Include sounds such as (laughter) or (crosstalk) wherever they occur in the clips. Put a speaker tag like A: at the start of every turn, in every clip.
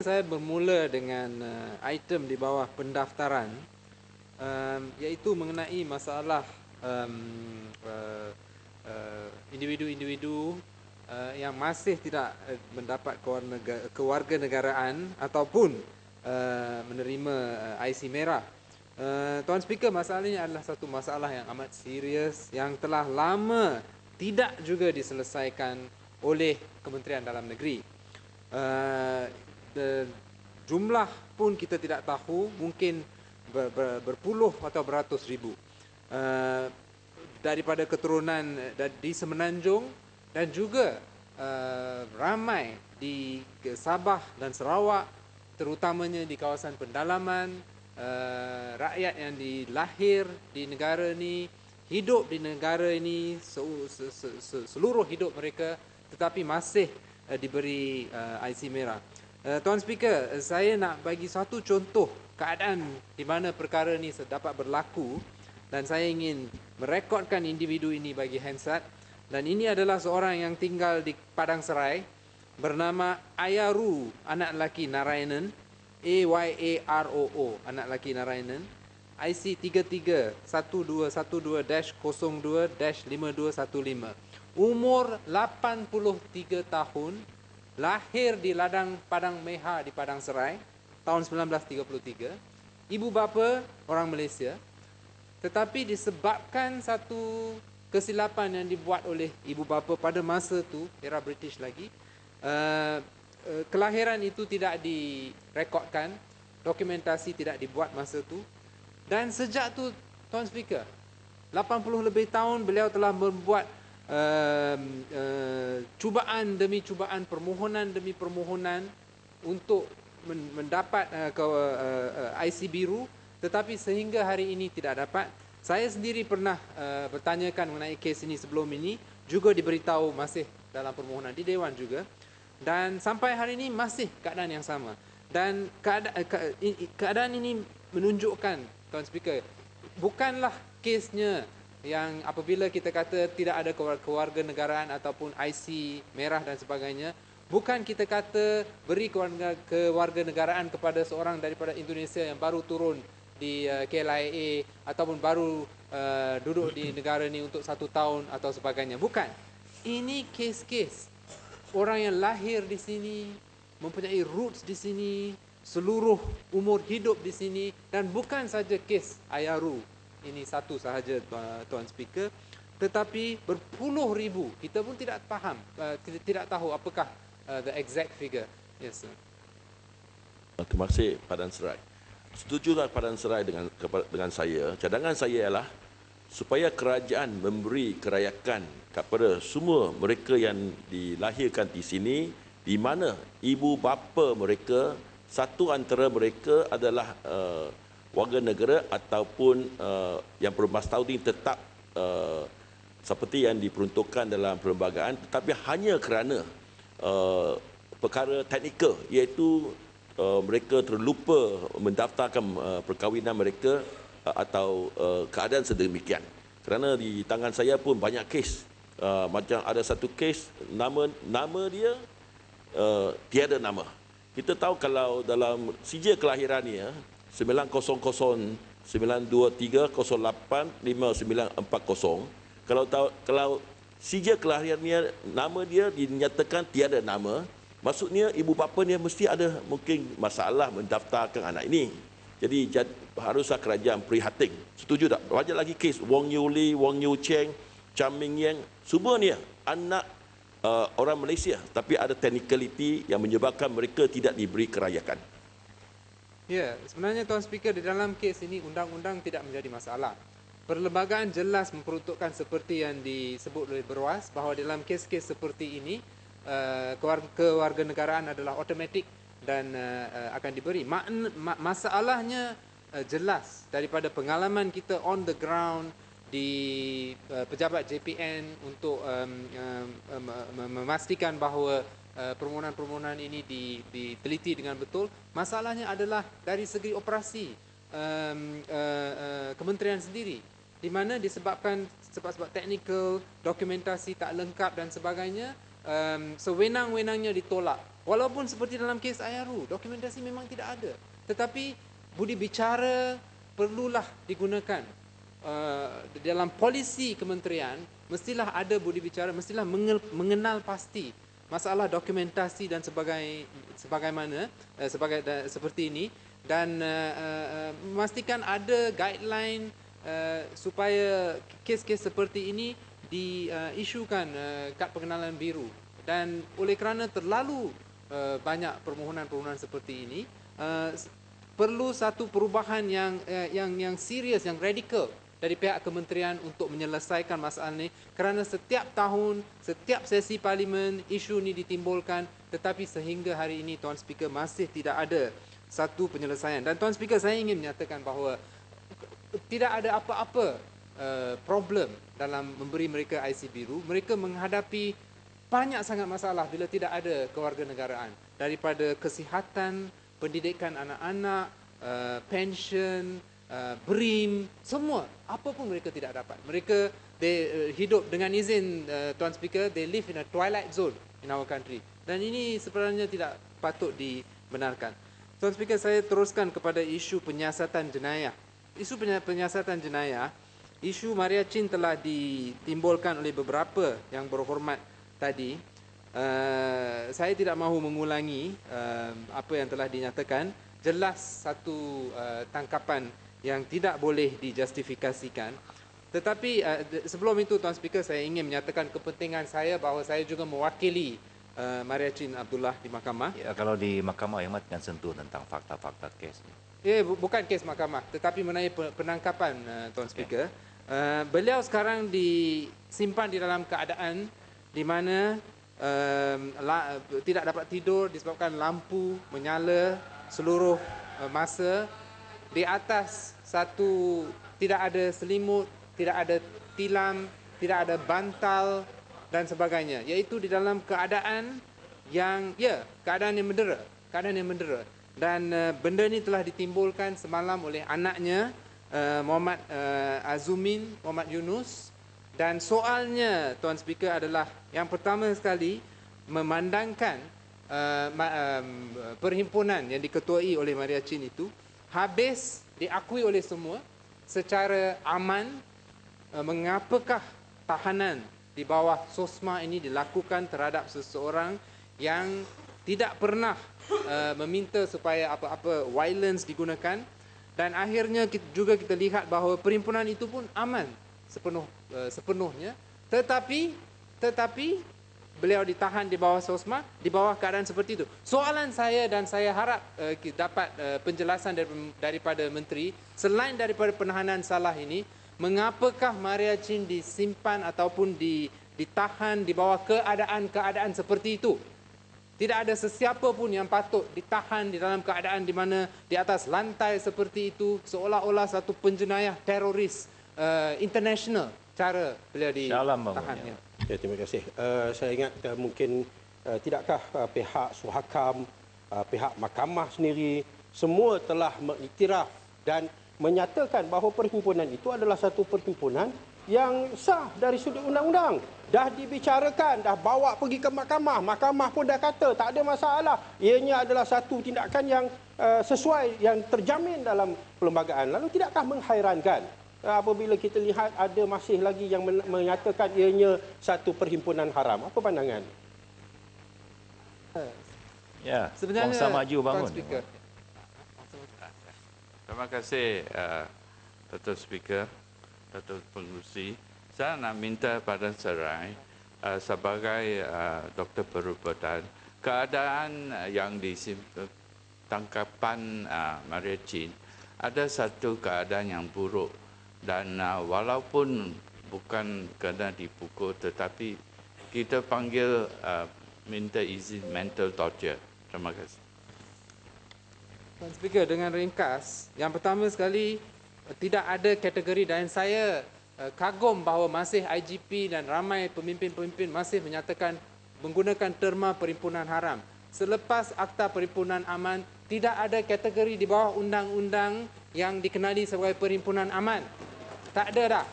A: saya bermula dengan uh, item di bawah pendaftaran um, iaitu mengenai masalah um, uh, uh, individu-individu uh, yang masih tidak uh, mendapat kewarganegaraan ataupun uh, menerima uh, IC merah. Uh, Tuan Speaker, masalah ini adalah satu masalah yang amat serius yang telah lama tidak juga diselesaikan oleh Kementerian Dalam Negeri. Uh, jumlah pun kita tidak tahu mungkin ber, ber, berpuluh atau beratus ribu. Uh, daripada keturunan di Semenanjung dan juga uh, ramai di Sabah dan Sarawak terutamanya di kawasan pendalaman uh, rakyat yang dilahir di negara ini hidup di negara ini seluruh hidup mereka tetapi masih diberi IC merah Uh, Tuan Speaker, saya nak bagi satu contoh keadaan di mana perkara ini dapat berlaku dan saya ingin merekodkan individu ini bagi Hansat dan ini adalah seorang yang tinggal di Padang Serai bernama Ayaru, anak lelaki Narayanan, A-Y-A-R-O-O, anak lelaki Narayanan, IC 33-1202-02-5215. Umur 83 tahun, lahir di ladang Padang Meha di Padang Serai tahun 1933. Ibu bapa orang Malaysia. Tetapi disebabkan satu kesilapan yang dibuat oleh ibu bapa pada masa itu, era British lagi, uh, uh, kelahiran itu tidak direkodkan, dokumentasi tidak dibuat masa itu. Dan sejak tu Tuan Speaker, 80 lebih tahun beliau telah membuat uh, uh, cubaan demi cubaan, permohonan demi permohonan untuk mendapat uh, ke, uh, uh, IC biru tetapi sehingga hari ini tidak dapat. Saya sendiri pernah uh, bertanyakan mengenai kes ini sebelum ini juga diberitahu masih dalam permohonan di dewan juga dan sampai hari ini masih keadaan yang sama dan keadaan, keadaan ini menunjukkan tuan speaker bukanlah kesnya yang apabila kita kata tidak ada kewarganegaraan ataupun IC merah dan sebagainya bukan kita kata beri kewarganegaraan kepada seorang daripada Indonesia yang baru turun di uh, KLIA ataupun baru uh, duduk di (coughs) negara ini untuk satu tahun atau sebagainya. Bukan. Ini kes-kes. Orang yang lahir di sini mempunyai roots di sini seluruh umur hidup di sini dan bukan saja kes Ayaru ini satu sahaja tuan speaker. Tetapi berpuluh ribu kita pun tidak faham uh, tidak tahu apakah uh, the exact figure. Yes sir.
B: Terima kasih padan serai. Setujulah padan serai dengan dengan saya. Cadangan saya ialah supaya kerajaan memberi kerayakan kepada semua mereka yang dilahirkan di sini di mana ibu bapa mereka satu antara mereka adalah uh, warga negara ataupun uh, yang bermastahun ini tetap uh, seperti yang diperuntukkan dalam perlembagaan tetapi hanya kerana uh, perkara teknikal iaitu uh, mereka terlupa mendaftarkan uh, perkahwinan mereka uh, atau uh, keadaan sedemikian. Kerana di tangan saya pun banyak kes uh, macam ada satu kes nama nama dia uh, tiada nama. Kita tahu kalau dalam sijil kelahirannya 900-923-08-5940 kalau tahu kalau sijil kelahirannya nama dia dinyatakan tiada nama maksudnya ibu bapa dia mesti ada mungkin masalah mendaftarkan anak ini. Jadi haruslah kerajaan prihatin. Setuju tak? Wajar lagi kes Wong Yu Li Wong Yu Cheng Cham Ming Yang. Semua ni anak uh, orang Malaysia. Tapi ada technicality yang menyebabkan mereka tidak diberi kerayakan
A: Ya, sebenarnya Tuan Speaker di dalam kes ini undang-undang tidak menjadi masalah. Perlembagaan jelas memperuntukkan seperti yang disebut oleh Berwas bahawa dalam kes-kes seperti ini uh, kewarganegaraan adalah automatik dan uh, akan diberi. Masalahnya uh, jelas daripada pengalaman kita on the ground di pejabat JPN untuk memastikan bahawa Eh, permohonan-permohonan ini diteliti dengan betul. Masalahnya adalah dari segi operasi um, uh, uh, kementerian sendiri di mana disebabkan sebab-sebab teknikal, dokumentasi tak lengkap dan sebagainya, um, sewenang-wenangnya ditolak Walaupun seperti dalam kes Ayaru, dokumentasi memang tidak ada. Tetapi budi bicara perlulah digunakan. Uh, dalam polisi kementerian, mestilah ada budi bicara, mestilah mengenal pasti masalah dokumentasi dan sebagai sebagaimana uh, sebagai uh, seperti ini. Dan uh, uh, memastikan ada guideline uh, supaya kes-kes seperti ini diisukan uh, kad pengenalan biru. Dan oleh kerana terlalu uh, banyak permohonan-permohonan seperti ini uh, perlu satu perubahan yang uh, yang yang serius yang radikal dari pihak kementerian untuk menyelesaikan masalah ini. Kerana setiap tahun setiap sesi parlimen isu ini ditimbulkan. Tetapi sehingga hari ini tuan speaker masih tidak ada satu penyelesaian. Dan tuan speaker saya ingin menyatakan bahawa tidak ada apa-apa uh, problem dalam memberi mereka IC biru. Mereka menghadapi banyak sangat masalah bila tidak ada kewarganegaraan. Daripada kesihatan pendidikan anak-anak uh, pension uh, BRIM, semua. Apa pun mereka tidak dapat. Mereka they, uh, hidup dengan izin uh, Tuan Speaker, they live in a twilight zone in our country. Dan ini sebenarnya tidak patut dibenarkan. Tuan Speaker, saya teruskan kepada isu penyiasatan jenayah. Isu penyiasatan jenayah, isu Maria Chin telah ditimbulkan oleh beberapa yang berhormat tadi. Uh, saya tidak mahu mengulangi uh, apa yang telah dinyatakan. Jelas satu uh, tangkapan yang tidak boleh dijustifikasikan. Tetapi uh, sebelum itu Tuan Speaker saya ingin menyatakan kepentingan saya bahawa saya juga mewakili uh, Maria Chin Abdullah di mahkamah.
C: Ya, kalau di mahkamah yang akan sentuh tentang fakta-fakta kes.
A: Ya, bu bukan kes mahkamah tetapi mengenai penangkapan uh, Tuan Speaker. Okay. Uh, beliau sekarang disimpan di dalam keadaan di mana uh, la, tidak dapat tidur disebabkan lampu menyala seluruh uh, masa di atas satu tidak ada selimut, tidak ada tilam, tidak ada bantal dan sebagainya. Iaitu di dalam keadaan yang ya keadaan yang mendera, keadaan yang mendera. Dan uh, benda ini telah ditimbulkan semalam oleh anaknya uh, Muhammad uh, Azumin Muhammad Yunus dan soalnya Tuan Speaker adalah yang pertama sekali memandangkan uh, um, perhimpunan yang diketuai oleh Maria Chin itu habis diakui oleh semua secara aman eh, mengapakah tahanan di bawah SOSMA ini dilakukan terhadap seseorang yang tidak pernah uh, meminta supaya apa-apa violence digunakan? Dan akhirnya kita, juga kita lihat bahawa perhimpunan itu pun aman sepenuh uh, sepenuhnya. Tetapi tetapi beliau ditahan di bawah sosma di bawah keadaan seperti itu. Soalan saya dan saya harap uh, dapat uh, penjelasan dari, daripada menteri selain daripada penahanan salah ini, mengapakah Maria Chin disimpan ataupun di, ditahan di bawah keadaan-keadaan seperti itu? Tidak ada sesiapa pun yang patut ditahan di dalam keadaan di mana di atas lantai seperti itu seolah-olah satu penjenayah teroris uh, international cara beliau ditahan. Ya,
D: terima kasih. Uh, saya ingat uh, mungkin uh, tidakkah uh, pihak suhakam, uh, pihak mahkamah sendiri semua telah mengiktiraf dan menyatakan bahawa perhimpunan itu adalah satu perhimpunan yang sah dari sudut undang-undang. Dah dibicarakan, dah bawa pergi ke mahkamah. Mahkamah pun dah kata tak ada masalah. Ianya adalah satu tindakan yang uh, sesuai, yang terjamin dalam perlembagaan. Lalu tidakkah menghairankan apabila kita lihat ada masih lagi yang menyatakan ianya satu perhimpunan haram. Apa pandangan?
C: Ya, sebenarnya bangsa maju bangun.
E: Terima kasih uh, Datuk Speaker, Datuk Pengurusi. Saya nak minta pada serai uh, sebagai uh, doktor perubatan keadaan yang di tangkapan uh, Maria Chin ada satu keadaan yang buruk dan uh, walaupun bukan kena dipukul tetapi kita panggil uh, minta izin mental torture. Terima kasih.
A: Tuan Speaker, dengan ringkas, yang pertama sekali tidak ada kategori dan saya uh, kagum bahawa masih IGP dan ramai pemimpin-pemimpin masih menyatakan menggunakan terma perhimpunan haram. Selepas Akta Perhimpunan Aman, tidak ada kategori di bawah undang-undang yang dikenali sebagai perhimpunan aman. Tak ada dah.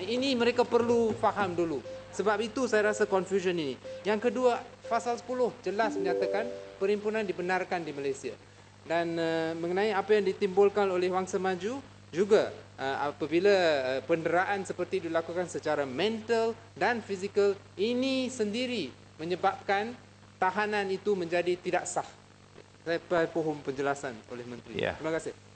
A: Ini mereka perlu faham dulu. Sebab itu saya rasa confusion ini. Yang kedua, pasal 10 jelas menyatakan perhimpunan dibenarkan di Malaysia. Dan uh, mengenai apa yang ditimbulkan oleh Wangsa Maju juga uh, apabila uh, penderaan seperti dilakukan secara mental dan fizikal ini sendiri menyebabkan tahanan itu menjadi tidak sah. Saya pohon penjelasan oleh menteri.
C: Ya.
A: Terima kasih.